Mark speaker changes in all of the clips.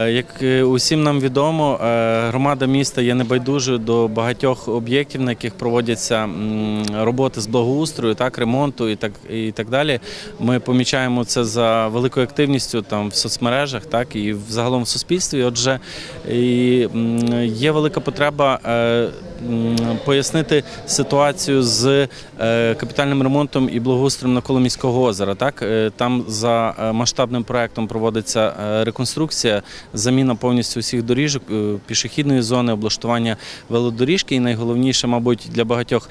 Speaker 1: Е, Як е, усім нам відомо, е, громада міста є небайдужою до багатьох об'єктів, на яких проводяться роботи з благоустрою, так ремонту і так і так далі. Ми помічаємо це за великою активністю там в соцмережах, так і взагалом в суспільстві. Отже, і, є велика потреба. Пояснити ситуацію з е, капітальним ремонтом і благоустроєм навколо міського озера. Так Е, там за е, масштабним проектом проводиться реконструкція, заміна повністю усіх доріжок, пішохідної зони, облаштування велодоріжки і найголовніше, мабуть, для багатьох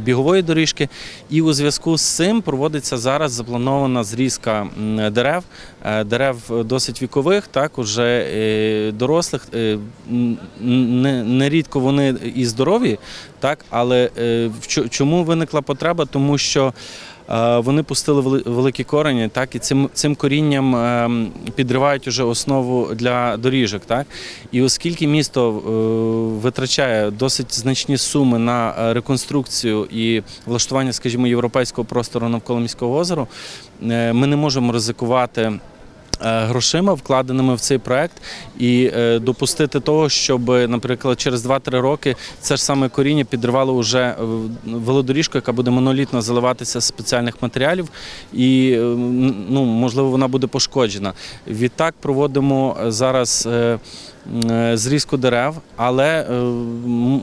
Speaker 1: бігової доріжки. І у зв'язку з цим проводиться зараз запланована зрізка дерев, дерев досить вікових, так уже дорослих. Нерідко вони і здорові, так але е, чому виникла потреба? Тому що е, вони пустили великі корені, так і цим цим корінням ем, підривають уже основу для доріжок. Так і оскільки місто е, витрачає досить значні суми на реконструкцію і влаштування, скажімо, європейського простору навколо міського озера, е, ми не можемо ризикувати. Е, Грошима вкладеними в цей проект і е, допустити того, щоб, наприклад, через 2-3 роки це ж саме коріння підривало вже е, велодоріжку, яка буде монолітно заливатися з спеціальних матеріалів, і ну можливо вона буде пошкоджена. Відтак проводимо зараз. Е, Зрізку дерев, але е,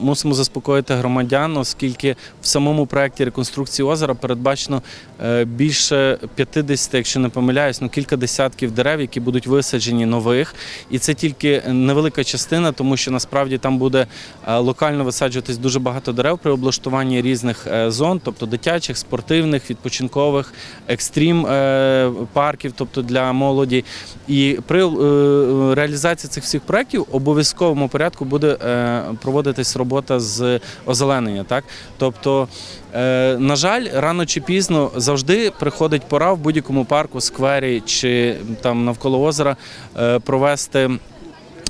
Speaker 1: мусимо заспокоїти громадян, оскільки в самому проєкті реконструкції озера передбачено е, більше 50, якщо не помиляюсь, ну кілька десятків дерев, які будуть висаджені нових. І це тільки невелика частина, тому що насправді там буде локально висаджуватись дуже багато дерев при облаштуванні різних зон, тобто дитячих, спортивних, відпочинкових, екстрім парків, тобто для молоді. І при реалізації цих всіх проєктів в обов'язковому порядку буде е, проводитись робота з озеленення. Так? Тобто, е, на жаль, рано чи пізно завжди приходить пора в будь-якому парку, сквері чи там навколо озера е, провести.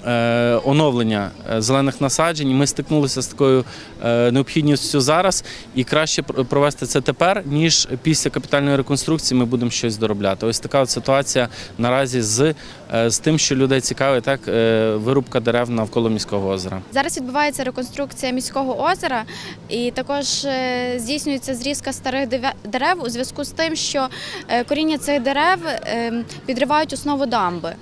Speaker 1: Е, Оновлення е, зелених насаджень. Ми стикнулися з такою е, необхідністю зараз, і краще пр- провести це тепер, ніж після капітальної реконструкції ми будемо щось доробляти. Ось така от ситуація наразі з, з тим, що людей цікавить, так вирубка дерев навколо міського озера.
Speaker 2: Зараз відбувається реконструкція міського озера, і також здійснюється зрізка старих дерев у зв'язку з тим, що коріння цих дерев е, підривають основу дамби.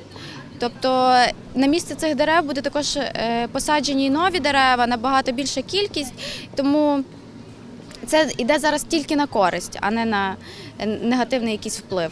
Speaker 2: Тобто на місце цих дерев буде також е, посаджені нові дерева, набагато більша кількість, тому це йде зараз тільки на користь, а не на е, негативний якийсь вплив.